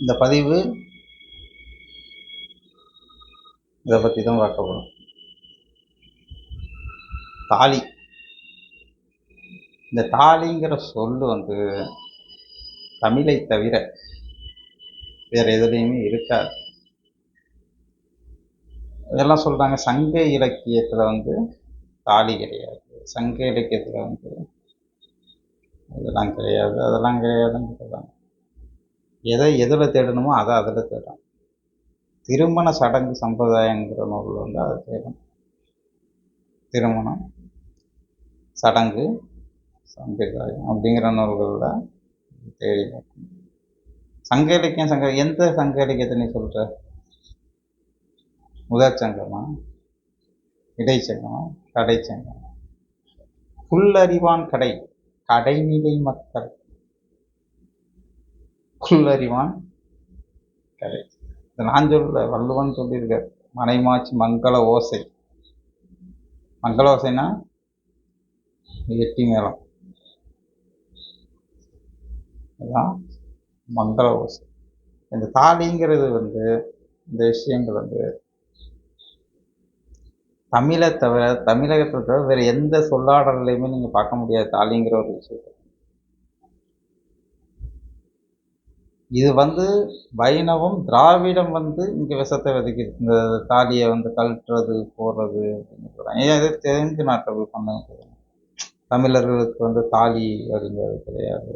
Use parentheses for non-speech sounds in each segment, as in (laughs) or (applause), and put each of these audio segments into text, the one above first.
இந்த பதிவு இதை பற்றி தான் பார்க்க போகிறோம் தாலி. இந்த தாலிங்கிற சொல் வந்து தமிழை தவிர வேறு எதுலேயுமே இருக்காது. இதெல்லாம் சொல்கிறாங்க சங்க இலக்கியத்தில் வந்து தாலி கிடையாது. சங்க இலக்கியத்தில் வந்து இதெல்லாம் கிடையாது அதெல்லாம் கிடையாதுன்னு சொல்கிறாங்க எதை எதில் தேடணுமோ அதை அதில் தேடும் திருமண சடங்கு சம்பிரதாயங்கிற நூல் வந்து அதை தேடும் திருமணம் சடங்கு சம்பிரதாயம் அப்படிங்கிற நூல்களில் தேடி பார்க்கணும். சங்க இலக்கியம் சங்க எந்த சங்க இலக்கியத்தை நீ சொல்கிற முதற் சங்கமா? இடைச்சங்கமா கடைச்சங்கமா புல்லறிவான் கடை கடைநிலை மக்கள். புல்லறிவான் கடை இந்த நான் சொல்ல வள்ளுவன் சொல்லியிருக்கார் மனைமாச்சி மங்கள ஓசை. மங்கள ஓசைனா எட்டி மேளம். அதுதான் மங்கள ஓசை. இந்த தாலிங்கிறது வந்து இந்த விஷயங்கள் வந்து தமிழை தவிர தமிழகத்தை தவிர வேறு எந்த சொல்லாடலையுமே நீங்கள் பார்க்க முடியாது தாலிங்கிற ஒரு விஷயத்தை. இது வந்து வைணவம் திராவிடம் வந்து இங்கே விஷத்தை விதைக்குது இந்த தாலியை வந்து கழட்டுறது போடுறது அப்படின்னு சொல்கிறாங்க ஏன் இது தெலுங்கு நாட்டை போய் பண்ண தமிழர்களுக்கு வந்து தாலி அப்படிங்கிறது கிடையாது.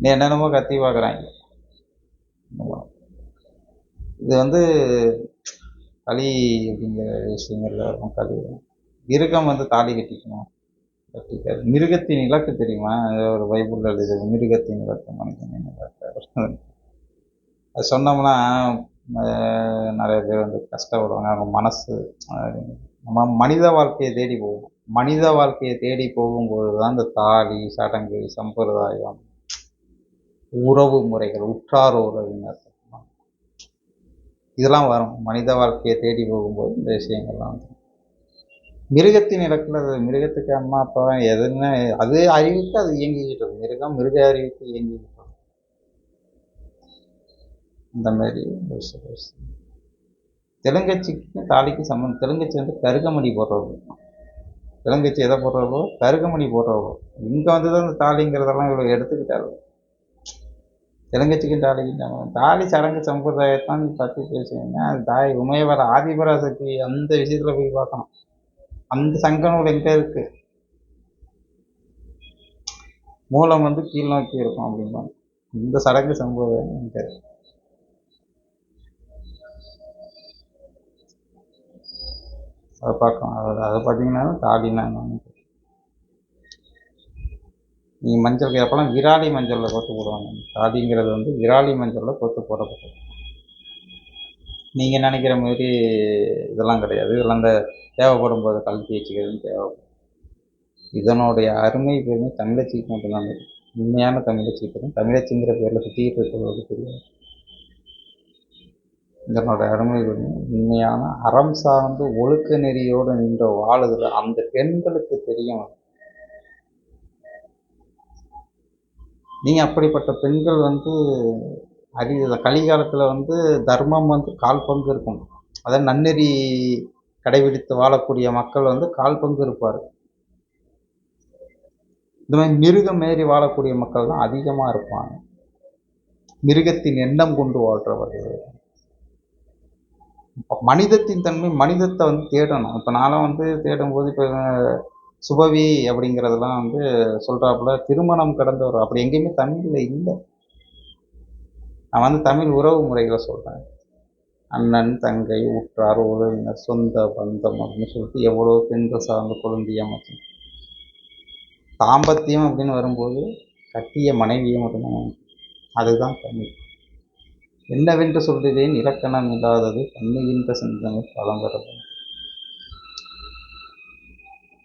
நீ என்னென்னமோ கத்தி பார்க்குறாங்க. இது வந்து களி அப்படிங்கிற விஷயங்கள்ல இருக்கும் களி மிருகம் வந்து தாலி கட்டிக்கணும். கட்டிக்காது. மிருகத்தின் இலக்கு தெரியுமா? ஒரு பைபிள் எழுது மிருகத்தின் இலக்கு மனிதனின் இலக்கு. அது சொன்னோம்னா நிறைய பேர் வந்து கஷ்டப்படுவாங்க. அவங்க மனசு நம்ம மனித வாழ்க்கையை தேடி போவோம் மனித வாழ்க்கையை தேடி போகும்போது தான் இந்த தாலி சடங்கு சம்பிரதாயம் உறவு முறைகள் உற்றார் உறவினர். இதெல்லாம் வரும். மனித வாழ்க்கையை தேடி போகும்போது இந்த விஷயங்கள்லாம் வந்து மிருகத்தின் இறக்குறது மிருகத்துக்கு அம்மா அப்பா எதுன்னு அது அறிவுக்கு அது இயங்கிக்கிட்டது மிருகம் மிருக அறிவுக்கு இயங்கிக்கிட்டது அந்த இந்த மாதிரி தெலுங்கச்சிக்கும் தாலிக்கும் தாலிக்கு சம்மந்தம் தெலுங்கச்சி வந்து கருகமணி போடுறவங்க. தெலுங்கச்சி எதை போடுறவோ கருகமணி போடுறவோ இங்கே வந்து தான் இந்த தாலிங்கிறதெல்லாம் இவ்வளோ எடுத்துக்கிட்டாரு தெலுங்கச்சிக்கும் தாலிக்கும் தாலி சடங்கு சம்பிரதாயத்தான் நீ பற்றி பேசுவீங்கன்னா அது தாய் உமையவர ஆதிபராசக்தி அந்த விஷயத்தில் போய் பார்க்கணும். அந்த சங்க நூல் எங்கே மூலம் வந்து கீழ் நோக்கி இருக்கும் அப்படிம்பாங்க. இந்த சடங்கு சம்பவம் எங்க அதை பார்க்கலாம் அதை அதை பார்த்தீங்கன்னா தாலினா என்னன்னு மஞ்சள் அப்போல்லாம் விராலி மஞ்சளில் கொத்து போடுவாங்க. தாடிங்கிறது வந்து விராலி மஞ்சளில் கொத்து போடப்பட்டது. நீங்கள் நினைக்கிற மாதிரி இதெல்லாம் கிடையாது. இதெல்லாம் இந்த தேவைப்படும் போது கழட்டி வச்சுக்கிறதுன்னு தேவைப்படும். இதனுடைய அருமை பெருமை தமிழச்சிக்கு மட்டும்தான். தெரியும் உண்மையான தமிழச்சிக்கு தெரியும் தமிழச்சிங்கிற பேரில் சுற்றிட்டு இருக்கிறவங்களுக்கு தெரியாது. இதனோட அருமை பெருமை உண்மையான அறம் சார்ந்து ஒழுக்க நெறியோடு நின்ற வாழுதல் அந்த பெண்களுக்கு தெரியும் நீங்கள் அப்படிப்பட்ட பெண்கள் வந்து அறிவு கலிகாலத்தில் வந்து தர்மம் வந்து கால் பங்கு இருக்கும். அதாவது நன்னெறி கடைபிடித்து வாழக்கூடிய மக்கள் வந்து கால் பங்கு இருப்பார். இந்த மாதிரி மிருகம் மாரி வாழக்கூடிய மக்கள் தான் அதிகமாக இருப்பாங்க. மிருகத்தின் எண்ணம் கொண்டு வாழ்கிறவர்கள் மனிதத்தின் தன்மை மனிதத்தை வந்து தேடணும். இப்போ நான்லாம் வந்து தேடும்போது இப்போ சுபவி அப்படிங்கிறதெல்லாம் வந்து சொல்கிறாப்புல திருமணம் கடந்தவர். அப்படி எங்கேயுமே தமிழில் இல்லை. நான் வந்து தமிழ் உறவு முறைகளை சொல்கிறேன் அண்ணன் தங்கை உற்றார் உறவினர் சொந்த பந்தம் அப்படின்னு சொல்லிட்டு எவ்வளோ பெண்கள் சார்ந்த குழந்தைய அமைச்சு தாம்பத்தியம் அப்படின்னு வரும்போது கட்டிய மனைவியை மட்டும்தான் அதுதான் தமிழ். என்னவென்று சொல்லுவேன் இலக்கணம் இல்லாதது பண்ணுகின்ற சிந்தனை பலம் பெறது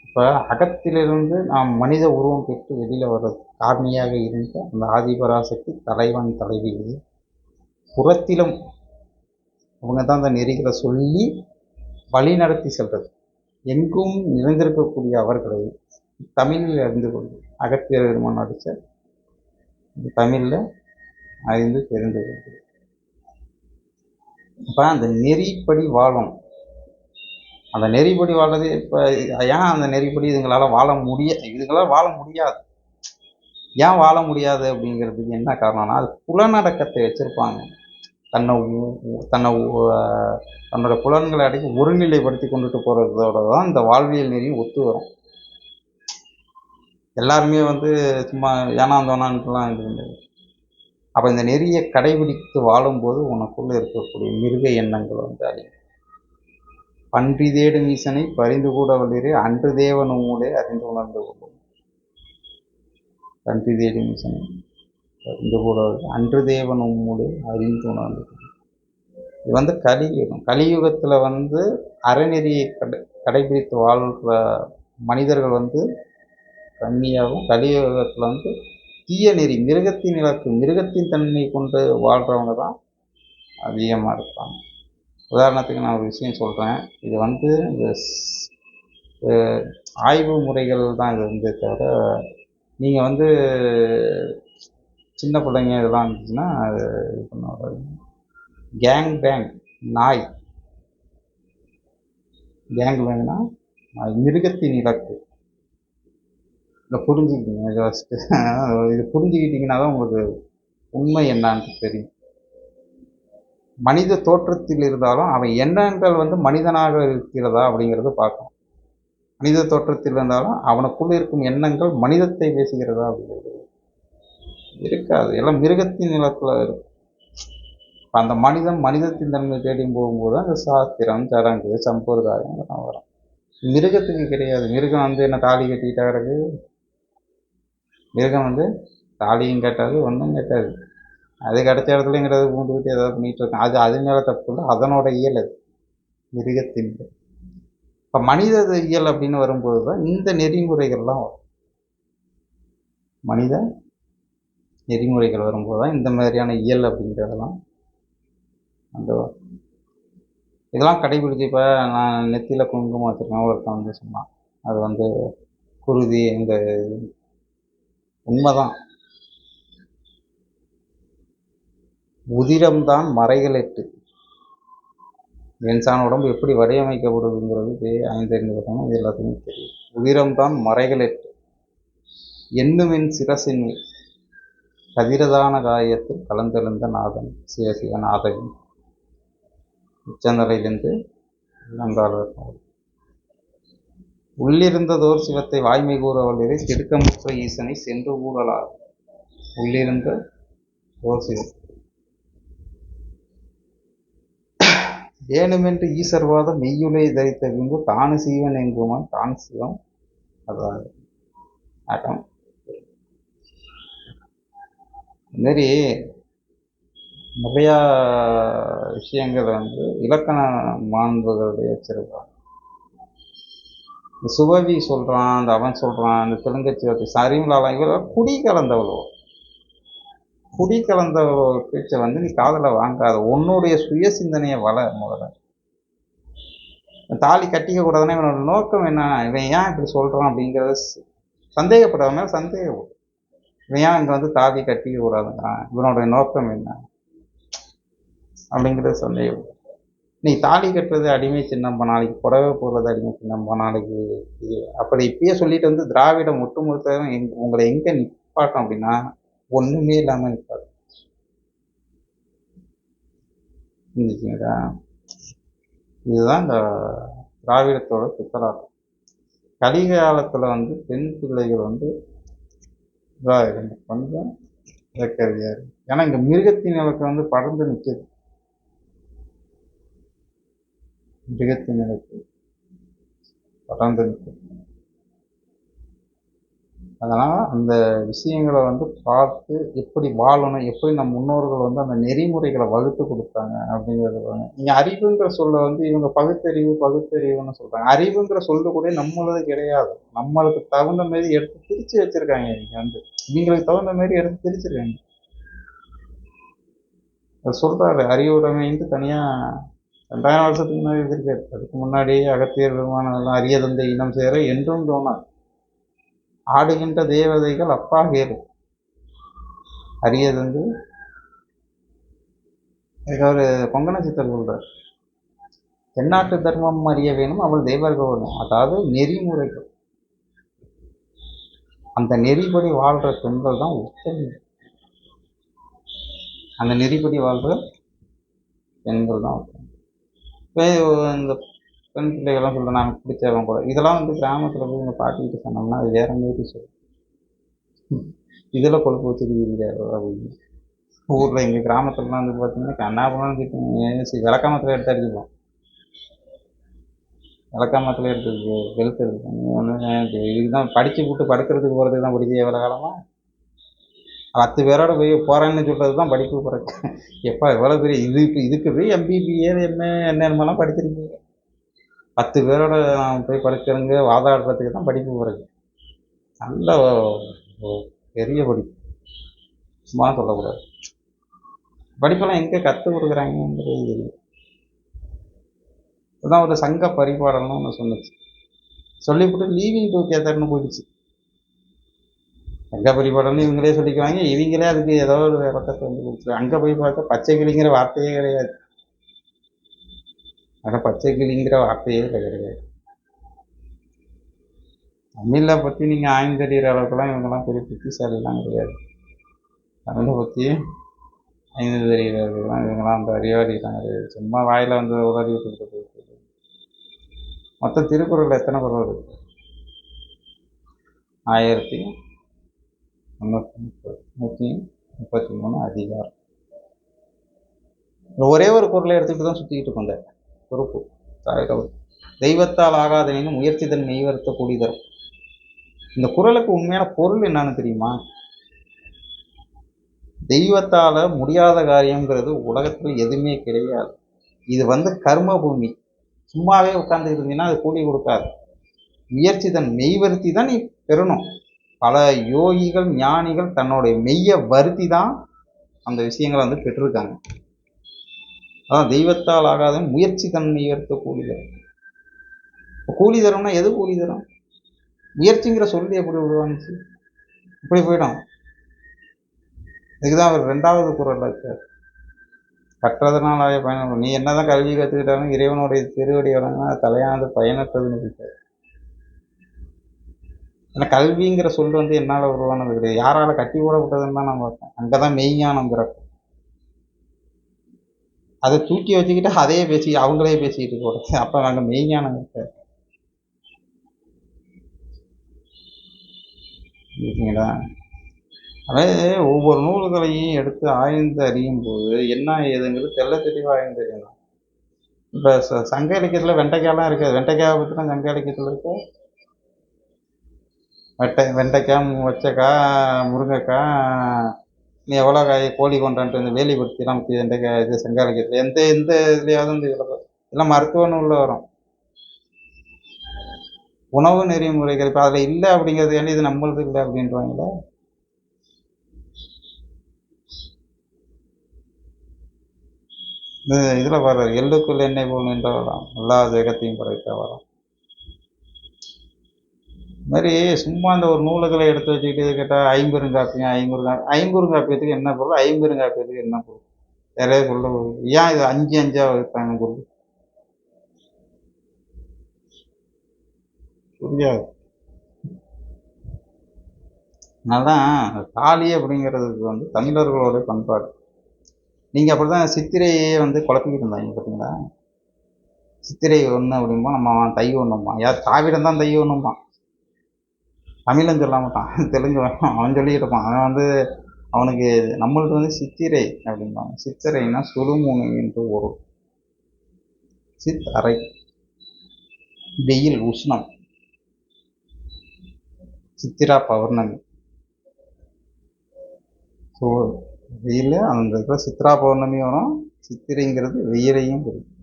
இப்போ அகத்திலிருந்து நாம் மனித உருவம் பெற்று வெளியில் வர்றது காரணியாக இருந்த அந்த ஆதிபராசக்தி தலைவன் தலைவி புறத்திலும் அவங்க தான் அந்த நெறிகளை சொல்லி வழி நடத்தி செல்வது எங்கும் நிறைந்திருக்கக்கூடிய அவர்களை தமிழில் அறிந்து கொண்டு அகத்தியர் நடித்த தமிழில் அறிந்து தெரிந்து கொண்டு இப்போ அந்த நெறிப்படி வாழும். அந்த நெறிப்படி வாழ்றது இப்போ ஏன் அந்த நெறிப்படி இதுங்களால் வாழ முடிய இதுங்களால் வாழ முடியாது. ஏன் வாழ முடியாது அப்படிங்கிறதுக்கு என்ன காரணம்னா அது புலநடக்கத்தை வச்சுருப்பாங்க. தன்னை தன்னை தன்னோட புலன்களை அடக்கி ஒருநிலைப்படுத்தி கொண்டுட்டு போகிறதோட தான் இந்த வாழ்வியல் நெறியும் ஒத்து வரும். எல்லாருமே வந்து சும்மா ஏனாந்தோனான்ட்டுலாம் இது கிடையாது. அப்போ இந்த நெறியை கடைபிடித்து வாழும்போது உனக்குள்ளே இருக்கக்கூடிய மிருக எண்ணங்கள் வந்து அழியும். பன்றி தேடும் ஈசனை பரிந்து கூட வல்லிரே அன்று தேவன் உங்களே அறிந்து உணர்ந்து கொள்ளும். பன்றி தேடும் ஈசனை பரிந்து கூட அன்று தேவன் உம்முடைய அறிந்து உணர்ந்து இது வந்து கலியுகம். கலியுகத்தில் வந்து அறநெறியை கடை கடைபிடித்து வாழ்கிற மனிதர்கள் வந்து கம்மியாகும் கலியுகத்தில் வந்து தீய நெறி மிருகத்தின் இலக்கு மிருகத்தின் தன்மை கொண்டு வாழ்கிறவங்க தான் அதிகமாக இருப்பாங்க. உதாரணத்துக்கு நான் ஒரு விஷயம் சொல்கிறேன் இது வந்து இந்த ஆய்வு முறைகள் தான் இது வந்து தவிர நீங்கள் வந்து சின்ன பிள்ளைங்க இதெல்லாம் இருந்துச்சுன்னா அது இது பண்ண கேங் பேங் நாய். கேங் பேங்னா மிருகத்தின் இலக்கு. இதை புரிஞ்சுக்கிட்டீங்க இது ஃபஸ்ட்டு இது புரிஞ்சுக்கிட்டீங்கன்னா தான் உங்களுக்கு உண்மை என்னான்னு தெரியும். மனித தோற்றத்தில் இருந்தாலும் அவன் எண்ணங்கள் வந்து மனிதனாக இருக்கிறதா அப்படிங்கிறத பார்க்கணும். மனித தோற்றத்தில் இருந்தாலும் அவனுக்குள்ளே இருக்கும் எண்ணங்கள் மனிதத்தை பேசுகிறதா அப்படிங்கிறது. இருக்காது. எல்லாம் மிருகத்தின் நிலத்தில் இருக்கும். அந்த மனிதன் மனிதத்தின் தன்மை தேடி போகும்போது அந்த சாஸ்திரம் சடங்கு சம்பிரதாயம் இதெல்லாம் வரும். மிருகத்துக்கு கிடையாது. மிருகம் வந்து என்ன தாலி கட்டிக்கிட்டா கிடக்கு? மிருகம் வந்து தாலியும் கட்டாது ஒன்றும் கட்டாது. அது கிடைச்ச இடத்துலங்கிறது பூண்டுக்கிட்டு ஏதாவது பண்ணிகிட்டு இருக்கும் அது அது மேலே தப்பு இல்லை. அதனோட இயல் அது. மிருகத்தின் இப்போ மனித இயல் அப்படின்னு வரும்போது தான் இந்த நெறிமுறைகள்லாம் வரும். மனித நெறிமுறைகள் வரும்போது தான் இந்த மாதிரியான இயல் அப்படிங்கிறதெல்லாம் அந்த இதெல்லாம் கடைபிடிச்சு இப்போ நான் நெத்தியில் குங்குமம் வச்சுருக்கேன் ஒருத்தன் வந்து சொன்னான். அது வந்து குருதி இந்த உண்மைதான். உதிரம்தான் மறைகள் எட்டு உடம்பு எப்படி வடிவமைக்கப்படுதுங்கிறது ஐந்தறிந்து பார்த்தோம்னா இது எல்லாத்துக்குமே தெரியும். உதிரம்தான் மறைகள் எட்டு எண்ணுமென் சிரசின் கதிரதான காயத்தில் கலந்தெழுந்த நாதன் சிவசிவ நாதகன் உச்சந்தலையிலிருந்து உள்ளங்கால் வரை. உள்ளிருந்ததோர் சிவத்தை வாய்மை கூற வல்லிரை திடுக்கமுற்ற ஈசனை சென்று ஊழலார் உள்ளிருந்த ஓர் சிவம். வேணுமென்று ஈசர்வாதம் மெய்யுலை தரித்த பின்பு தானு சீவன் எங்குமான் தான் சிவம் அதான் ஆட்டம் இதுமாரி நிறையா விஷயங்கள் வந்து இலக்கண மாண்புகளுடைய வச்சிருப்பாங்க இந்த சுபவி சொல்கிறான் அந்த அவன் சொல்கிறான் அந்த தெலுங்கச்சி வார்த்தை சரிமலாலாம் இவரெல்லாம் குடி கலந்தவளோ? குடி கலந்தவளோ பேச்சை வந்து நீ காதில் வாங்காத. உன்னுடைய சுய சிந்தனையை வள முதல்ல. தாலி கட்டிக்க கூடாதுன்னா இவனோட நோக்கம் என்ன? இவன் ஏன் இப்படி சொல்கிறான் அப்படிங்கிறத சந்தேகப்படாமல் சந்தேகப்படும் இவன் ஏன் இங்கே வந்து தாலி கட்டி விடாதுங்கிறான் இவனோட நோக்கம் என்ன? அப்படிங்கிறது சந்தேகம் நீ தாலி கட்டுறது அடிமை சின்னம்பா நாளைக்கு புடவை போடுறது அடிமை சின்னம்பா நாளைக்கு இது. அப்படி இப்பயே சொல்லிட்டு வந்து திராவிடம் ஒட்டுமொத்த எங் உங்களை எங்கே நிப்பாட்டும் அப்படின்னா ஒன்றுமே இல்லாமல் நிற்பாரு புரிஞ்சுச்சிங்களா இதுதான் இந்த திராவிடத்தோட பித்தலாட்டம் கலிகாலத்தில் வந்து பெண் பிள்ளைகள் வந்து இதாக இருந்து கொஞ்சம் ஜாக்கிரதையாக இருக்கு. ஏன்னா இங்கே மிருகத்தின் இலக்கு வந்து படர்ந்து நிற்கிது மிருகத்தின் இலக்கு படர்ந்து நிற்கிது அதனால் அந்த விஷயங்களை வந்து பார்த்து எப்படி வாழணும் எப்படி நம் முன்னோர்கள் வந்து அந்த நெறிமுறைகளை வகுத்து கொடுத்தாங்க அப்படிங்கிறது பாருங்க. நீங்கள் அறிவுங்கிற சொல்ல வந்து இவங்க பகுத்தறிவு பகுத்தறிவுன்னு சொல்கிறாங்க அறிவுங்கிற சொல்ல கூட நம்மளது கிடையாது. நம்மளுக்கு தகுந்த மாதிரி எடுத்து பிரித்து வச்சுருக்காங்க இங்கே வந்து. இவங்களுக்கு தகுந்த மாதிரி எடுத்து பிரிச்சிருக்காங்க. சொல்கிறாரு அறிவுடைமைன்ட்டு தனியாக ரெண்டாயிரம் வருஷத்துக்கு முன்னாடி இருக்காரு அதுக்கு முன்னாடி அகத்தியர் பெருமானெல்லாம் அரியதந்தை இனம் சேர என்றும் தோணாது. ஆடுகின்ற தேவதைகள் அப்பா அரியது வந்து இதுக்கு அவர் பொங்கன சித்தர் சொல்கிறார் தென்னாட்டு தர்மம் அறிய வேணும் அவள் தேவர்கள் அதாவது நெறிமுறைகள். அந்த நெறிப்படி வாழ்கிற பெண்கள் தான் உத்தமி. அந்த நெறிப்படி வாழ்கிற பெண்கள் தான் இப்போ இந்த பெண் பிள்ளைகள்லாம் சொல்ல நாங்கள் பிடிச்சவன் கூட. இதெல்லாம் வந்து கிராமத்தில் போய் எங்கள் பாட்டிக்கிட்ட சொன்னோம்னா அது வேற மாதிரி சொல்லும். இதில் கொழுப்பு வச்சுருக்கீங்க அப்படின்னு. ஊரில் எங்கள் கிராமத்துலலாம் வந்து பார்த்தீங்கன்னா கண்ணாபுரம் திட்டம் விளக்காமத்தில் எடுத்து அடிச்சுப்போம் விளக்காமத்தில் எடுத்து வெளுத்து எடுத்து இதுக்கு தான் படித்து விட்டு படுக்கிறதுக்கு போகிறதுக்கு தான் படிக்க எவ்வளோ காலமாக பத்து பேரோட போய் போகிறேன்னு சொல்கிறது தான் படிப்பு போகிறேன் எப்பா எவ்வளோ பெரிய இது இப்போ இதுக்கு போய் எம்பிபிஏ எம்ஏ என்னென்னமெல்லாம் படிச்சிருக்கீங்க. பத்து பேரோட போய் படிக்கிறவங்க வாதாடுறதுக்கு தான் படிப்பு போகிறது நல்ல பெரிய படிப்பு சும்மா சொல்லக்கூடாது. படிப்பெல்லாம் எங்கே கற்றுக் கொடுக்குறாங்கன்றது தெரியும். இதுதான் ஒரு சங்க பரிபாடல்னு ஒன்று சொன்னுச்சு சொல்லிவிட்டு லீவிங் டுகெதர்னு போயிடுச்சு. சங்க பரிபாடல்னு இவங்களே சொல்லிக்குவாங்க இவங்களே அதுக்கு ஏதோ ஒரு பக்கத்தை வந்து கொடுத்துருவாங்க. அங்கே போய் பார்த்தா பச்சை கிளிங்கிற வார்த்தையே கிடையாது. ஆனால் பச்சை கிளிங்கிற வார்த்தையே கிடையாது. தமிழை பற்றி நீங்கள் ஆய்ந்தறிகிற அளவுக்குலாம் இவங்கெல்லாம் பெரிய புத்திசாலிலாம் கிடையாது. தமிழை பற்றி ஐந்து தெரிகிறவர்கள்லாம் இவங்கெல்லாம் அந்த அறிவாளிலாம் கிடையாது. சும்மா வாயில் வந்து உதவி விட்டுட்டு போயிட்டு மொத்தம் திருக்குறள் எத்தனை குரல் இருக்கு? ஆயிரத்தி முந்நூற்றி முப்பது நூற்றி முப்பத்தி மூணு அதிகாரம். ஒரே ஒரு குரலை எடுத்துக்கிட்டு தான் சுற்றிக்கிட்டு இருக்கோம் இந்த பொறுப்பு. தாயகம் தெய்வத்தால் ஆகாதனின் முயற்சி தன் மெய்வருத்த கூடி தரும் இந்த குறளுக்கு உண்மையான பொருள் என்னன்னு தெரியுமா? தெய்வத்தால முடியாத காரியங்கிறது உலகத்தில் எதுவுமே கிடையாது. இது வந்து கர்ம பூமி சும்மாவே உட்கார்ந்து இருந்தீங்கன்னா அது கூலி கொடுக்காது. முயற்சி தன் மெய்வருத்தி தான் நீ பெறணும். பல யோகிகள் ஞானிகள் தன்னுடைய மெய்யை வருத்தி தான் அந்த விஷயங்களை வந்து பெற்றிருக்காங்க. அதான் தெய்வத்தால் ஆகாத முயற்சி தன்மை மெய்வருத்த கூலி தரும். கூலி தரும்னா எது கூலி தரும்? முயற்சிங்கிற சொல்லி எப்படி உருவானுச்சு இப்படி போயிடும். இதுக்குதான் அவர் ரெண்டாவது குரல் இருக்கார். கற்றதனாலாய பயணம் நீ என்னதான் கல்வி கற்றுக்கிட்டாலும் இறைவனுடைய திருவடி வழங்கினா தலையானது பயனற்றதுன்னு இருக்காரு ஏன்னா கல்விங்கிற சொல் வந்து என்னால் உருவானது கிடையாது. யாரால் கட்டி போடப்பட்டதுன்னு தான் நான் பார்த்தேன் அங்கே தான் மெய்ஞானம் பிறக்கும் அதை தூக்கி வச்சுக்கிட்டு அதையே பேசி அவங்களே பேசிக்கிட்டு போகிறது அப்போ நாங்கள் மெய்ஞானம் இருக்காது இருக்கீங்களா அதாவது ஒவ்வொரு நூல்களையும் எடுத்து ஆய்ந்து அறியும் போது என்ன ஏதுங்கிறது தெள்ள தெளிவாக ஆய்ந்து அறியலாம் இப்போ ச சங்க இலக்கியத்தில் வெண்டைக்காயெலாம் இருக்குது. வெண்டைக்காயை பற்றினா சங்க இலக்கியத்தில் இருக்கு. வெட்டை வெண்டைக்காய் வச்சக்காய் முருங்கைக்காய் நீ எவ்வளோ காய் கோழி கொண்டான்ட்டு இந்த வேலி பற்றிலாம் பற்றி இது சங்க எந்த எந்த இதுலையாவது இந்த இதில் எல்லாம் மருத்துவ நூலில் வரும். உணவு நெறிமுறைகள் இப்போ அதில் இல்லை அப்படிங்கிறது ஏன் இது நம்மளது இல்லை அப்படின்றாங்களே? இதில் வர்ற எள்ளுக்குள் எண்ணெய் போல் நின்றவராம் எல்லா ஜெகத்தையும் படைத்த வரோம். இது மாதிரி சும்மா அந்த ஒரு நூல்களை எடுத்து வச்சுக்கிட்டு கேட்டால் ஐம்பெருங்காப்பியம் ஐம்பெருங்கா ஐம்பெருங்காப்பியத்துக்கு என்ன பொருள்? ஐம்பெருங்காப்பியத்துக்கு என்ன பொருள்? நிறைய சொல்ல ஏன் இது அஞ்சு அஞ்சா வைப்பாங்க பொருள்? புரியாது. அதனால்தான் தாலி அப்படிங்கிறதுக்கு வந்து தமிழர்களோட பண்பாடு. நீங்கள் அப்படி தான் சித்திரையே வந்து குழப்பிக்கிட்டு இருந்தாங்க பார்த்தீங்களா சித்திரை ஒன்று அப்படிம்போம் நம்ம தை ஒன்றுமா யார் தாவிடம் தான் தை ஒன்றுமா தமிழன் சொல்ல மாட்டான் தெலுங்கு அவன் சொல்லிக்கிட்டு இருப்பான் அவன் வந்து அவனுக்கு நம்மளுக்கு வந்து சித்திரை அப்படிம்பாங்க. சித்திரைன்னா சுழுமுனை என்று ஒரு சித் அறை வெயில் உஷ்ணம். சித்திரா பௌர்ணமி. ஸோ வெயில் அந்த இடத்துல சித்ரா பௌர்ணமி வரும். சித்திரைங்கிறது வெயிலையும் குறிக்கும்.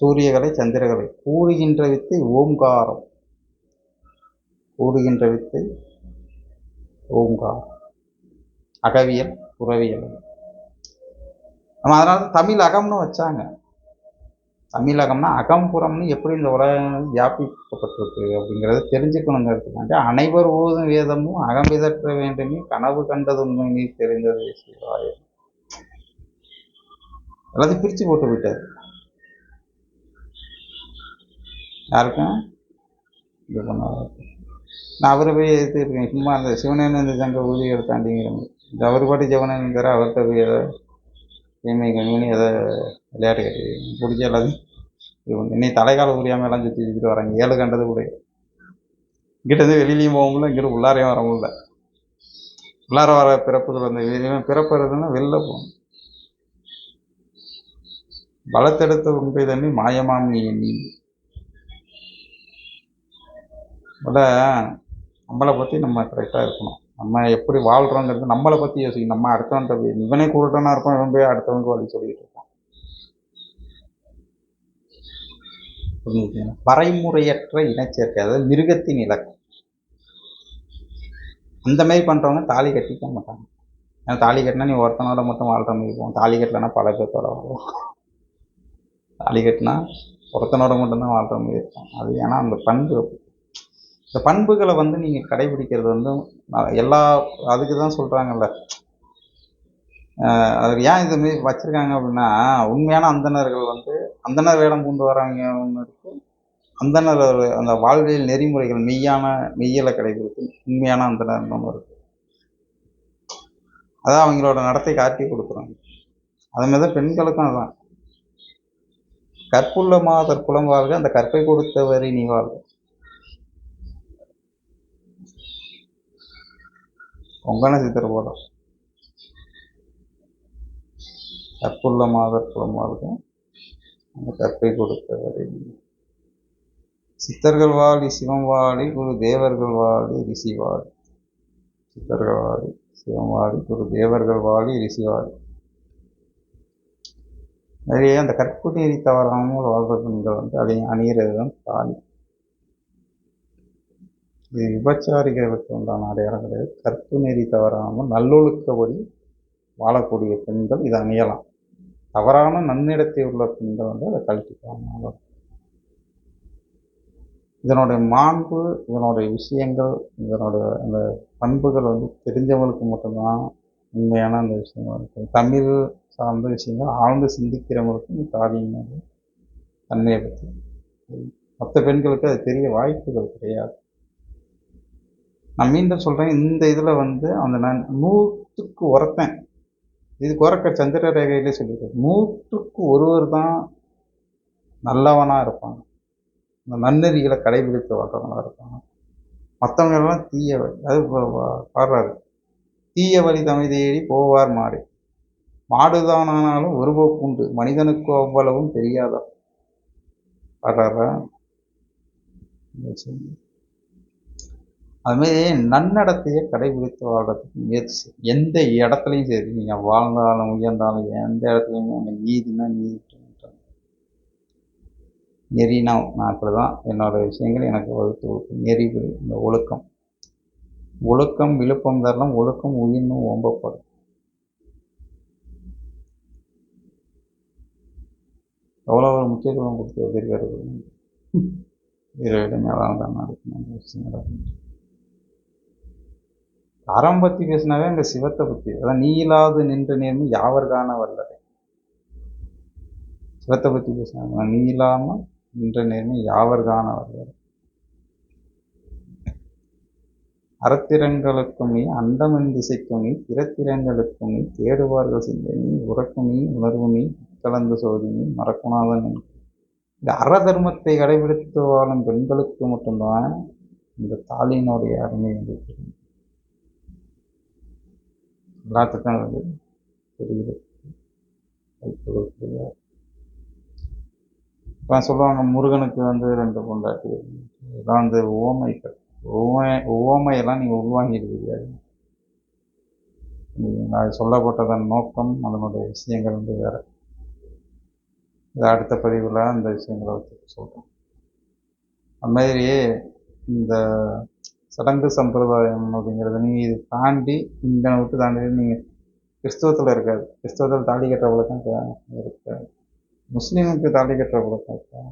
சூரியகலை சந்திரகலை. கூடுகின்ற வித்தை ஓம்காரம் கூடுகின்ற வித்து ஓங்கார். அகவியல் புறவியல். நம்ம அதனால தமிழ் அகம்னு வச்சாங்க. தமிழ் அகம்னா அகம்புறம்னு எப்படி இந்த உலகம் வியாபிக்கப்பட்டிருக்கு அப்படிங்கிறத தெரிஞ்சுக்கணுங்கிறதுக்காண்டி அனைவர் ஓதும் வேதமும் அகம்பிதற்ற வேண்டுமே கனவு கண்டது உண்மை நீ தெரிந்தது சிவாயம் எல்லாத்தையும் பிரித்து போட்டு போயிட்டார் யாருக்கும்? இது பண்ண நான் அவரை போய் எதிர்த்து இருக்கேன். சும்மா அந்த சிவனேன்னு இந்த சங்க ஊதி எடுத்தாண்டிங்கிற இந்த அவர் பாட்டு சிவனேன்னு இருந்தார் அவர்கிட்ட போய் ஏதோ தீமை கம்மி ஏதோ விளையாட்டு கட்டி பிடிச்ச எல்லாத்தையும் இது இன்னைக்கு தலைக்கால புரியாமல் எல்லாம் சுற்றி சுற்றிட்டு வராங்க. ஏழு கண்டது கூட. இங்கிட்டேருந்து வெளியிலையும் போக முடியல இங்கிட்ட உள்ளாரையும் வர முடியல. உள்ளார வர பிறப்புகள் வந்து இவன் பிறப்புறதுன்னா வெளில போகணும். பலத்தெடுத்த உண்மை தண்ணி மாயமாம் நீ எண்ணி. நம்மளை பற்றி நம்ம கரெக்டாக இருக்கணும். நம்ம எப்படி வாழ்கிறோங்கிறது நம்மளை பற்றி யோசிக்கணும் நம்ம அடுத்தவன் இவனே குருட்டனாக இருப்பான் இவன் போய் அடுத்தவனுக்கு வழி சொல்லிட்டு இருப்பான். வரைமுறையற்ற இனச்சேர்க்கை அதாவது மிருகத்தின் இலக்கு. அந்த மாதிரி பண்ணுறவங்க தாலி கட்டிக்க மாட்டாங்க. ஏன்னா தாலி கட்டினா நீ ஒருத்தனோட மட்டும் வாழ்கிற மாதிரி போகும் தாலி கட்டலைன்னா பல பேர்த்தோட வாழ்வோம் தாலி கட்டினா ஒருத்தனோட மட்டும்தான் வாழ்கிற மாதிரி இருக்கும். அது ஏன்னா அந்த பண்பு இந்த பண்புகளை வந்து நீங்கள் கடைபிடிக்கிறது வந்து எல்லா அதுக்கு தான் சொல்கிறாங்கல்ல அது ஏன் இதுமாரி வச்சுருக்காங்க அப்படின்னா உண்மையான அந்தணர்கள் வந்து அந்தணர் வேடம் கொண்டு வராங்க ஒன்று இருக்கு. அந்தணர் அந்த வாழ்வியல் நெறிமுறைகள் மெய்யான மெய்யலை கடைபிடித்து உண்மையான அந்தனர் ஒன்று இருக்கு. அதான் அவங்களோட நடத்தை காட்டி கொடுக்குறாங்க. அது மாதிரி தான் பெண்களுக்கும் அதான். கற்புள்ள மாதர் குலம் வாழ்க அந்த கற்பை கொடுத்தவரை நீ வாழ்க. பொங்கன சித்திர கற்புள்ள மாதர் குலம் அந்த கற்பை கொடுத்தவரை சித்தர்கள் வாழி சிவம் வாழி குரு தேவர்கள் வாழி ரிஷி வாழி சித்தர்கள் வாழி சிவம் வாழி குரு தேவர்கள் வாழி ரிஷி வாழி நிறைய அந்த கற்பு தவறாமல் வாழ்றதுங்கள் வந்து அதை அணிகிறது தான் தாலி இது விபச்சாரிகளுக்கு உண்டான அடையாளம் கிடையாது கற்பு நெறி தவறாமல் நல்லொழுக்கபடி வாழக்கூடிய பெண்கள் இதை அணியலாம். தவறான நன்னிடத்தை உள்ள பெண்கள் வந்து அதை கழட்டிக்கலாம். இதனுடைய மாண்பு இதனுடைய விஷயங்கள் இதனுடைய அந்த பண்புகள் வந்து தெரிஞ்சவங்களுக்கு மட்டும்தான் உண்மையான அந்த விஷயங்கள் இருக்கும். தமிழ் சார்ந்த விஷயங்கள் ஆழ்ந்து சிந்திக்கிறவங்களுக்கும் இந்த தன்மையை பற்றி. மற்ற பெண்களுக்கு அது தெரிய வாய்ப்புகள் கிடையாது. நான் மீண்டும் சொல்கிறேன் இந்த இதில் வந்து அந்த நான் நூற்றுக்கு ஒருத்தன் இதுக்கு உரக்க சந்திர ரேகையிலே சொல்லியிருக்கேன் நூற்றுக்கு ஒருவர் தான் நல்லவனாக இருப்பாங்க. இந்த நன்னெறிகளை கடைபிடித்து வாழ்றவங்களா இருப்பாங்க. மற்றவங்க எல்லாம் தீய வழி அது பா- பாடுறாரு தீய வழி தமிழ் தேடி போவார் மாடு. மாடுதானானாலும் ஒரு போக்குண்டு மனிதனுக்கு அவ்வளவும் தெரியாதா? பாடுறாரா அதுமாரி நன்னடத்தையை கடைபிடித்து வாழ்கிறதுக்கு முயற்சி எந்த இடத்துலையும் சரி நீங்கள் வாழ்ந்தாலும் உயர்ந்தாலும் எந்த இடத்துலையுமே அங்கே நீதினா நீதி நெறினா நான் தான் என்னோட விஷயங்கள் எனக்கு வகுத்து கொடுக்கும். நெறி இந்த ஒழுக்கம். ஒழுக்கம் விழுப்பம் தரலாம் ஒழுக்கம் உயிர்னும் ஓம்பப்படும். எவ்வளோ ஒரு முக்கியத்துவம் கொடுத்து வச்சிருக்காரு இறைவிட மேலான தான் நடக்கணும் விஷயங்களை அறம் பற்றி பேசினாவே அங்கே சிவத்தை பற்றி அதான் நீலாது நின்ற நேர்மை யாவர் காண வல்லது சிவத்தை பற்றி பேசினாங்க. நீ இல்லாமல் நின்ற நேர்மை யாவர் காண வல்லது அறத்திறங்களுக்கும் நீ அண்டமின் திசைக்கும் நீ பிறத்திறங்களுக்கும் நீ தேடுவார்கள் சிந்தனை உறக்கும் நீ உணர்வு நீ கலந்து சோதி நீ மறக்குணாதன் இந்த அற தர்மத்தை கடைபிடித்து வாழும் பெண்களுக்கு மட்டும்தான் இந்த தாலினுடைய அருமை வந்து எல்லாத்துக்கும் வந்து தெரியுது இப்போ சொல்லுவாங்க முருகனுக்கு வந்து ரெண்டு பொண்டாட்டி இதெல்லாம் வந்து ஓமைகள் ஓமை ஓமையெல்லாம் நீங்கள் உள்வாங்கியிருக்கீங்க நான் சொல்லப்பட்டதன் நோக்கம் அதனுடைய விஷயங்கள் வந்து வேற. இது அடுத்த பதிவில் அந்த விஷயங்களை வச்சு சொல்கிறோம் அது மாதிரி இந்த சடங்கு சம்பிரதாயம் அப்படிங்கிறது நீங்கள் இது தாண்டி இந்த விட்டு தாண்டி நீங்கள் கிறிஸ்தவத்தில் இருக்காது. கிறிஸ்தவத்தில் தாலி கட்டுற பழக்கம் இருக்காது முஸ்லீமுக்கு தாலி கட்டுற பழக்கம் இருக்கா?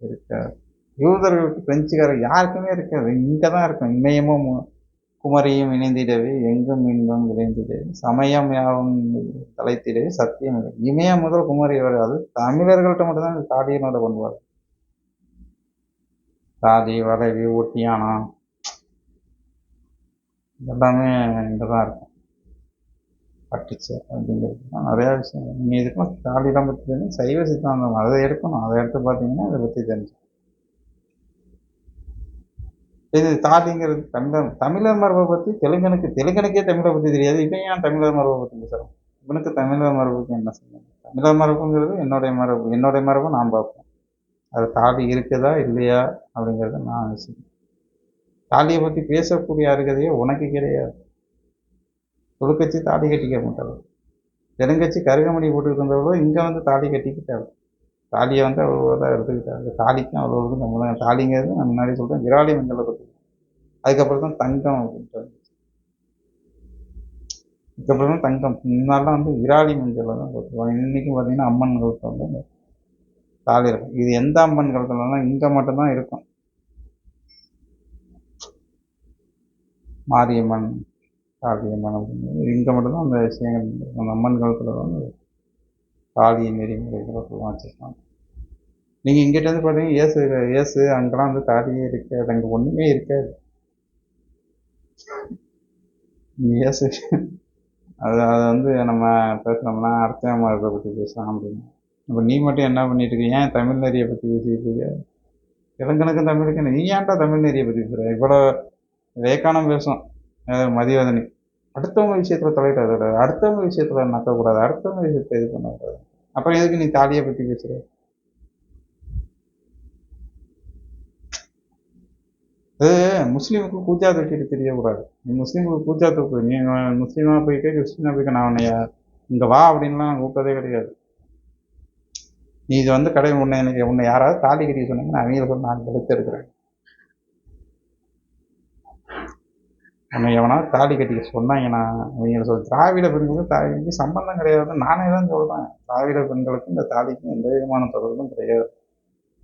இருக்காது யூதர்களுக்கு பிரெஞ்சுக்காரர் யாருக்குமே இருக்காது. இங்கே தான் இருக்கும். இமயமும் குமரியும் இணைந்திடவே எங்கும் இன்பம் விளைந்திடவே சமயம் யாவும் தலைத்திடவே சத்தியம் இல்லை. இமயம் முதல் குமரி வராது அது தமிழர்கள்ட்ட மட்டும்தான் தாலியனோட கொண்டு பண்பாடு தாலி வளைவி ஒட்டியானா எல்லாமே இங்கே தான் இருக்கும். பட்டுச்சு அப்படிங்கிறது நிறையா விஷயம் நீங்கள் இதுக்கும் தாலிலாம் பற்றி தெரியும் சைவ சித்தாந்தம். அதை எடுக்கணும். அதை எடுத்து பார்த்தீங்கன்னா அதை பற்றி தெரிஞ்சு இது தாலிங்கிறது தமிழர் தமிழர் மரபை பற்றி தெலுங்கனுக்கு தெலுங்கனுக்கே தமிழை பற்றி தெரியாது. இவன் ஏன் தமிழர் மரபை பற்றி பேசுகிறோம் இவனுக்கு தமிழர் மரபுக்கு என்ன சொல்லுங்க தமிழர் மரபுங்கிறது என்னுடைய மரபு. என்னுடைய மரபை நான் பார்ப்போம் அது தாலி இருக்குதா இல்லையா அப்படிங்கிறத நான் விஷயம் தாலியை பற்றி பேசக்கூடிய அருகதையே உனக்கு கிடையாது. தொழுக்கட்சி தாலி கட்டிக்க மாட்டாள். தெலுங்கட்சி கருகமணி போட்டுக்கிட்டு இங்கே வந்து தாலி கட்டிக்கிட்டாள். தாலியை வந்து அவ்வளோ தான் எடுத்துக்கிட்டாங்க தாலிக்கும் அவ்வளோ இது நம்ம தாலிங்கிறது நான் முன்னாடி சொல்கிறேன் விராலி மஞ்சளை பற்றி அதுக்கப்புறம் தான் தங்கம் அப்படின்ட்டு இதுக்கப்புறம் தான் தங்கம். முன்னாடிலாம் வந்து விராலி மஞ்சளை தான் போட்டுருவாங்க இன்றைக்கும் பார்த்தீங்கன்னா அம்மன் கழுத்தில் வந்து தாலி இருக்கும் இது எந்த அம்மன் கழுத்துலலாம் இங்கே மட்டும்தான் இருக்கும். மாரியம்மன் காளியம்மன் அப்படின்னு. இங்கே மட்டும்தான் அந்த விஷயங்கள் அந்த அம்மன் காலத்தில் வந்து காளி நெறிமுறைகள் வச்சுருக்காங்க. நீங்கள் இங்கிட்டேருந்து பார்த்தீங்கன்னா ஏசு ஏசு அங்கெல்லாம் வந்து காளியே இருக்காது. அங்கே ஒன்றுமே இருக்காது. ஏசு அது அது வந்து நம்ம பேசுனோம்னா அர்த்தமாரத்தை பற்றி பேசலாம் அப்படின்னு. இப்போ நீ மட்டும் என்ன பண்ணிட்டு இருக்க? ஏன் தமிழ் நெறியை பற்றி பேசிட்டு இருக்க? தெலுங்கனுக்கும் தமிழுக்கு நீ ஏன்டா தமிழ் நெறியை பற்றி பேசுகிற இவ்வளோ வேக்கானம் பேசும். மதியவதனி அடுத்தவங்க விஷயத்துல தலையிடாத அடுத்தவங்க விஷயத்துல நக்கக்கூடாது அடுத்தவங்க விஷயத்த இது பண்ணக்கூடாது அப்புறம் எதுக்கு நீ தாலியை பத்தி பேசுற? அது முஸ்லீமுக்கு கூஜா தூக்கிட்டு தெரியக்கூடாது. நீ முஸ்லீமுக்கு கூஜா தூக்கு நீ முஸ்லீமா போயிட்டு கிறிஸ்டினா போயிட்டு நான் உன்னைய இங்க வா அப்படின்லாம் நான் கூப்பிட்டதே கிடையாது. நீ இது வந்து கடை உன்னை எனக்கு உன்னை யாராவது தாலி கட்டி சொன்னீங்கன்னா அவங்கள சொல்லி நான் எடுத்து எடுக்கிறேன். நம்ம எவனா தாலி கட்டிக்க சொன்னாங்கன்னா அவங்க சொல் திராவிட பெண்களுக்கும் தாலிக்கு சம்பந்தம் கிடையாது. நானே தான் சொல்கிறேன் திராவிட பெண்களுக்கும் இந்த தாலிக்கும் எந்த விதமான தொடர்பும் கிடையாது.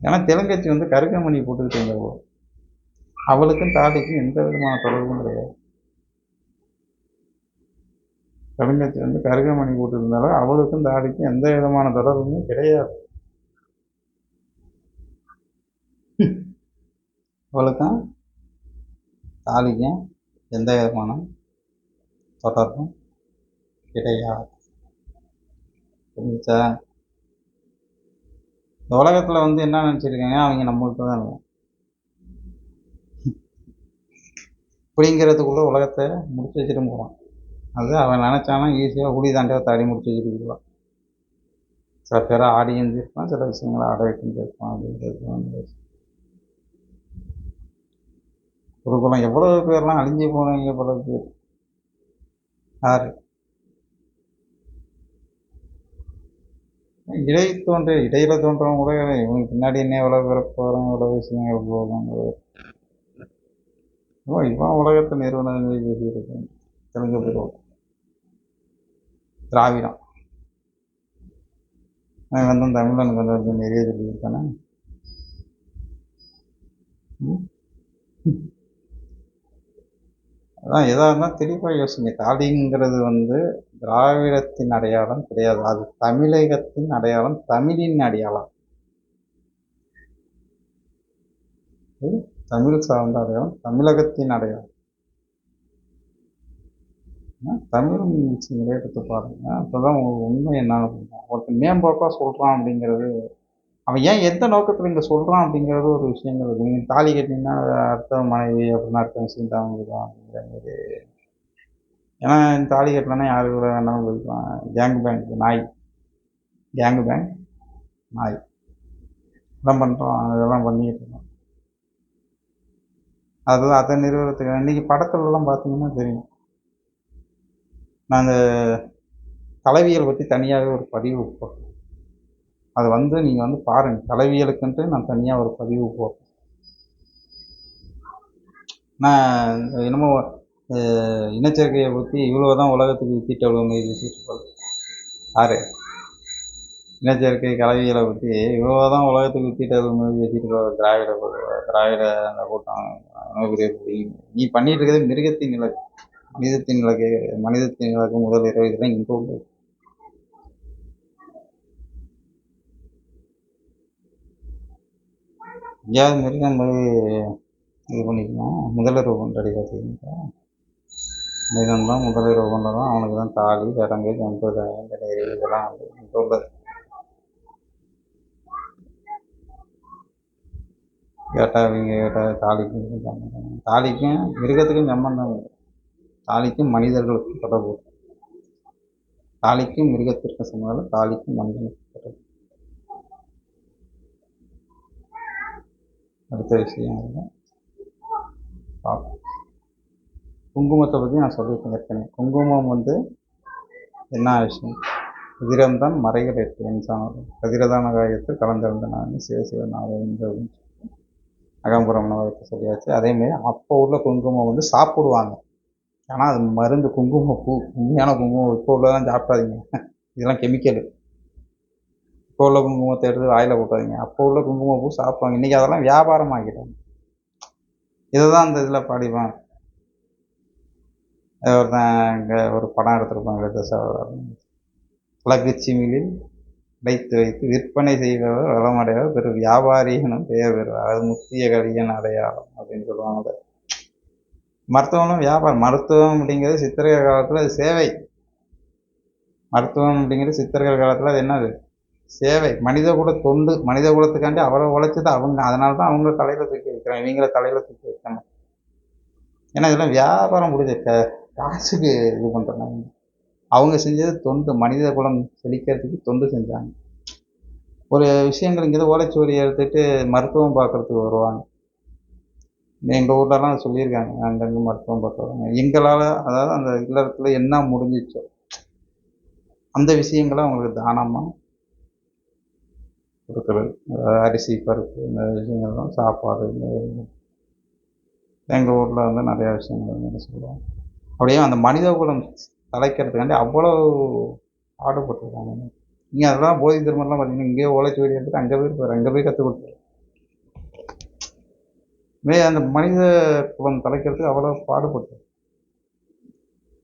ஏன்னா தெலுங்கச்சி வந்து கருக்கமணி போட்டுக்கிட்டு இருந்தவோ அவளுக்கும் தாலிக்கும் எந்த விதமான தொடர்பும் கிடையாது. தெலுங்கச்சி வந்து கருகமணி போட்டுருந்தாலும் அவளுக்கும் தாலிக்கும் எந்த விதமான தொடர்புமே கிடையாது. (laughs) அவளுக்கும் தாலிக்கும் எந்த விதமான தொடர்பும் கிடையாது. புரிஞ்சுச்சா இந்த உலகத்தில் வந்து என்ன நினச்சிருக்காங்க? அவங்க நம்மள்கிட்ட தான் இருக்கும் அப்படிங்கிறதுக்குள்ளே உலகத்தை முடிச்சு வச்சுட்டு போகிறான் அது அவன் நினச்சானா ஈஸியாக உளி தாண்டியாக தாடி முடிச்சு வச்சுட்டு சில பேரை ஆடி எழுந்திருப்பான் சில விஷயங்களை ஆட வைக்கின்றிருப்பான் அப்படின்றது வந்து குருகுலம் எவ்வளோ பேர்லாம் அழிஞ்சு போனவங்க எவ்வளோ பேர் யாரு? இடை தோன்ற இடையில தோன்றவங்க கூட இவங்க பின்னாடி என்ன எவ்வளோ பேர் போகிறோம் எவ்வளவு விஷயம் எவ்வளோ இவன் இவன் உலகத்தை நிறுவனங்களை பேசியிருக்கேன் தெலுங்கு பருவம் திராவிடம். நான் வந்து தமிழனுக்கு வந்து நிறைய சொல்லியிருக்கானே? ம்? அதான் எதாக இருந்தால் தெளிவாக யோசிங்க. தாலிங்கிறது வந்து திராவிடத்தின் அடையாளம் கிடையாது. அது தமிழகத்தின் அடையாளம் தமிழின் அடையாளம். தமிழ் சார்ந்த அடையாளம் தமிழகத்தின் அடையாளம். ஆ, தமிழ் விஷயங்களே எடுத்து பாருங்க. அப்போதான் உங்களுக்கு உண்மை என்ன? ஒருத்தர் மேம்போக்காக சொல்கிறான் அப்படிங்கிறது அவன் ஏன் எந்த நோக்கத்தில் இங்கே சொல்கிறான் அப்படிங்கிறது ஒரு விஷயங்கள் இருக்கு. நீங்கள் தாலி கட்டினீங்கன்னா அர்த்தம் மனைவி அப்படின்னு அர்த்தம் விஷயம் தான் உங்களுக்கு அப்படிங்கிற மாதிரி. ஏன்னா இந்த தாலி கட்டலன்னா யாரு கூட வேணாலும் போய்க்கலாம். கேங் பேங்க் நாய். கேங் பேங்க் நாய். இதெல்லாம் பண்ணுறோம் இதெல்லாம் பண்ணிக்கிட்டு இருக்கோம். அது அதை நிறுவனத்துக்கு இன்னைக்கு படத்துலலாம் பார்த்தீங்கன்னா தெரியும். நாங்கள் கலவியல் பற்றி தனியாகவே ஒரு பதிவு போட்டேன். அது வந்து நீங்கள் வந்து பாருங்கள் கலவியலுக்குன்ட்டு நான் தனியாக ஒரு பதிவு போட்டேன். நான் என்னமோ இனச்சேர்க்கையை பற்றி இவ்வளோ தான் உலகத்துக்கு வித்திட்டு அவ்வளோ மாதிரி பேசிட்டு இருப்பாரு இனச்சேர்க்கை கலவியலை பற்றி இவ்வளோ தான் உலகத்துக்கு வித்திட்டது மாதிரி வச்சுட்டு இருக்க திராவிட திராவிட அந்த கூட்டம் பெரிய நீ பண்ணிட்டு இருக்கிறது மிருகத்தின் இலக்கு. மனிதத்தின் இலக்கு மனிதத்தின் இலக்கு முதல் இரவு. இதெல்லாம் இங்கே உள்ளது. எங்கேயாவது மிருகம் போய் இது பண்ணிக்கலாம். முதலுறவு கொண்டாடி பார்த்தீங்கன்னா மிருகம் தான் முதலுறவு தான் அவனுக்கு தான் தாலி சடங்கு சம்பிரதாயம் கிடையாது இதெல்லாம் வந்து இங்கே உள்ளது. கேட்டால் அவங்க கேட்டால் தாலிக்கும் சம்பந்தம் தாலிக்கும் மிருகத்துக்கும் சம்பந்தம் இல்லை. தாலிக்கும் மனிதர்களுக்கும் தொடர்பு தாலிக்கும் மிருகத்திற்கும் சம்பந்தம் தாலிக்கும் மனிதனுக்கு தொடர்பு அடுத்த விஷயம் வந்து பார்ப்போம் குங்குமத்தை பற்றி நான் சொல்லியிருக்கேன் ஏற்கனவே குங்குமம் வந்து என்ன விஷயம்? உதிரம் தான் மறைகள் எட்டு இன்சானது கதிரதான காயத்தில் கலந்திருந்த நான் சிவசிவநாத அகம்புறம் நவகத்தை சொல்லியாச்சு. அதேமாரி அப்போ உள்ள குங்குமம் வந்து சாப்பிடுவாங்க. ஆனால் அது மருந்து குங்கும பூ உண்மையான குங்குமம் இப்போ உள்ளதான் சாப்பிடாதீங்க. (laughs) இதெல்லாம் கெமிக்கலு. இப்போ உள்ள குங்குமத்தை எடுத்து வாயில் போட்டாதீங்க. அப்போ உள்ள குங்குமம் பூ சாப்பிடுவாங்க. இன்றைக்கி அதெல்லாம் வியாபாரம் ஆகிட்டாங்க இதை தான் அந்த இதில் பாடிப்பான் ஒருத்தன் இங்கே ஒரு படம் எடுத்திருப்பாங்க. உலகச்சிமிழில் வைத்து வைத்து விற்பனை செய்பவர் வளமடைவர். பெரு வியாபாரிகனும் பெயர் பெறுவார். அது முக்கிய கலியன் அடையாளம் அப்படின்னு சொல்லுவாங்க அதை. வியாபாரம். மருத்துவம் அப்படிங்கிறது சித்திரகர் காலத்தில் அது சேவை. மருத்துவம் அப்படிங்கிறது சித்திரகர் காலத்தில் அது என்னது? சேவை. மனித கூட தொண்டு மனித குலத்துக்காண்டி அவ்வளோ உழைச்சது அவங்க. அதனால தான் அவங்க தலையில் தூக்கி வைக்கிறாங்க. இவங்கள தலையில் தூக்கி வைக்கணும். ஏன்னா இதெல்லாம் வியாபாரம் முடிஞ்ச க காசுக்கு இது பண்ணுறாங்க அவங்க செஞ்சது தொண்டு. மனித குலம் செழிக்கிறதுக்கு தொண்டு செஞ்சாங்க. ஒரு விஷயங்கள் இங்கே ஓலைச்சுவடி எடுத்துட்டு மருத்துவம் பார்க்கறதுக்கு வருவாங்க. எங்கள் ஊர்லலாம் சொல்லியிருக்காங்க. அங்கங்கே மருத்துவம் பார்க்குறாங்க எங்களால் அதாவது அந்த இல்லத்தில் என்ன முடிஞ்சிச்சோ அந்த விஷயங்களை அவங்களுக்கு தானமாக கொடுக்குறது. அதாவது அரிசி பருப்பு இந்த விஷயங்கள்லாம் சாப்பாடு இந்த எங்கள் ஊரில் வந்து நிறையா விஷயங்கள் வந்து சொல்லுவாங்க அப்படியே அந்த மனித குலம் தலைக்கிறதுக்காண்டி அவ்வளோ பாடுபட்டுருக்காங்க. நீங்கள் அதெல்லாம் போதி திருமணம்லாம் பார்த்தீங்கன்னா இங்கேயே ஓலைச்சுவடி எடுத்துட்டு அங்கே போய் அங்கே போய் கற்றுக் கொடுத்தாரு மே அந்த மனித குலம் தலைக்கிறதுக்கு அவ்வளோ பாடுபட்டு.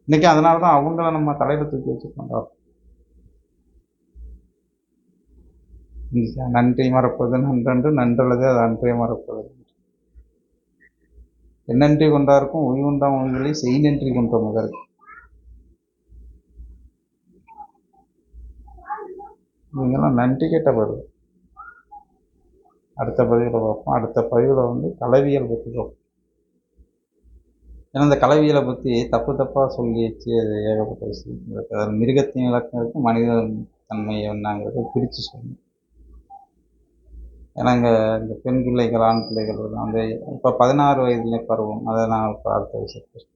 இன்னைக்கு அதனால தான் அவங்கள நம்ம தலையில் தூக்கி வச்சு பண்ணுறோம் நன்றி மறப்பது நன்றன்று நன்றல்லது அது அன்றே மறப்பது. என்னன்றி கொண்டாருக்கும் உய்வுண்டாம் உயிர்களை செய் நன்றி கொண்ட முதல் நீங்களாம் நன்றி கெட்ட பதிவு அடுத்த பதிவில் பார்ப்போம். அடுத்த பதிவில் வந்து கலவியல் பற்றி பார்ப்போம். ஏன்னா இந்த கலவியலை பற்றி தப்பு தப்பாக சொல்லி வச்சு அது ஏகப்பட்ட விஷயம் அதில் அது மிருகத்தின் இலக்கம் இருக்குது மனித தன்மை என்னங்கிறத பிரித்து சொல்லணும். ஏன்னா இங்கே இந்த பெண் பிள்ளைகள் ஆண் பிள்ளைகள் எல்லாம் வந்து இப்போ பதினாறு வயதிலே பருவம். அதை நான் இப்போ அடுத்த விஷயத்துக்கு